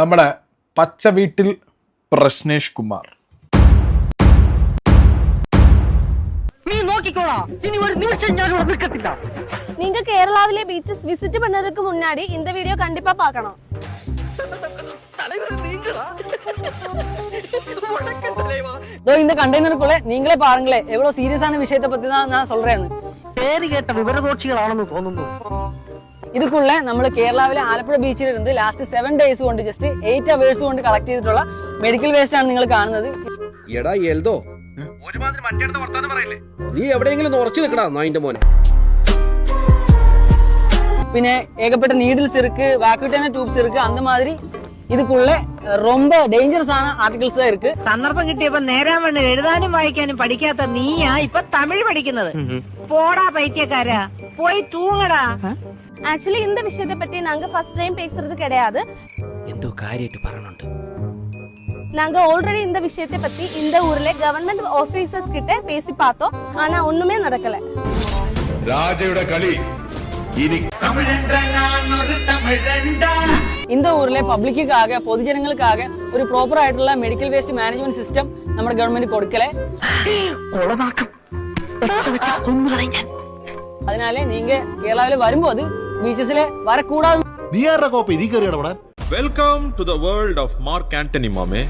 നമ്മുടെ പച്ച വീട്ടിൽ പ്രശ്നേഷ് കുമാർ നീ നോക്കിക്കോളാ ഇനി ഒരു നിമിഷം ഞാൻ ഇവിടെ നിൽക്കത്തില്ല நீங்க கேரளாவிலே பீச்சஸ் விசிட் பண்ணதுக்கு முன்னாடி இந்த வீடியோ கண்டிப்பா பார்க்கணும் தலைவரை நீங்களா வணக்கம் தலைவா இதோ இந்த கண்டெய்னருக்குள்ள நீங்களே பாருங்களே எவ்வளவு சீரியஸான விஷயத்தை பத்தி தான் நான் சொல்றேன்னு പേര് കേട്ട വിവരദോക്ഷികളാണെന്ന് തോന്നുന്നു ഇതൊക്കെയുള്ള നമ്മൾ കേരളാവിലെ ആലപ്പുഴ ബീച്ചിലിരുന്ന് ലാസ്റ്റ് സെവൻ ഡേയ്സ് കൊണ്ട് ജസ്റ്റ് എയ്റ്റ് അവേഴ്സ് കൊണ്ട് കളക്ട് ചെയ്തിട്ടുള്ള മെഡിക്കൽ വേസ്റ്റ് ആണ് നിങ്ങൾ കാണുന്നത്. എടാ എൽദോ. നീ എവിടെയെങ്കിലും ഉറച്ചു നിൽക്കടാ മോനെ. പിന്നെ ഏകപ്പെട്ട നീഡിൽ സിർക്ക് വാക്യൂട്ടേന ട്യൂബ് സിർക്ക് അന്തമാതിരി இதுக்குள்ள ரொம்ப டேஞ்சரஸ் ஆன ஆர்டிகல்ஸ் தான் இருக்கு സന്ദർഭം കിട്ടിയപ്പോ നേരാൻ വേണ്ടി എഴുതാനും വായിക്കാനും പഠിക്കാത്ത നീയാ ഇപ്പൊ തമിഴ് പഠിക്കുന്നത് പോടാ പൈത്യക്കാരാ പോയി തൂങ്ങടാ ஆக்சுவலி இந்த விஷயத்தை பத்தி நாங்க ஃபர்ஸ்ட் டைம் பேசுறது கிடையாது എന്തോ കാര്യമായിട്ട് പറയണുണ്ട് நாங்க ஆல்ரெடி இந்த விஷயத்தை பத்தி இந்த ஊர்ல கவர்மெண்ட் ஆபீசர்ஸ் கிட்ட பேசி பார்த்தோம் ஆனா ஒண்ணுமே நடக்கல രാജയുടെ കളി ഇനി ഇന്ത ഊരിലെ പബ്ലിക്കാകെ പൊതുജനങ്ങൾക്കാകെ ഒരു പ്രോപ്പർ ആയിട്ടുള്ള മെഡിക്കൽ വേസ്റ്റ് മാനേജ്മെന്റ് സിസ്റ്റം നമ്മുടെ ഗവൺമെന്റ് കൊടുക്കലേ. അതിനാലേ നീങ്ക കേരളാവിലെ വരുമ്പോ അത് ബീച്ചസിലെ വരക്കൂടാതെ welcome to the world of Mark Antony മാമേ.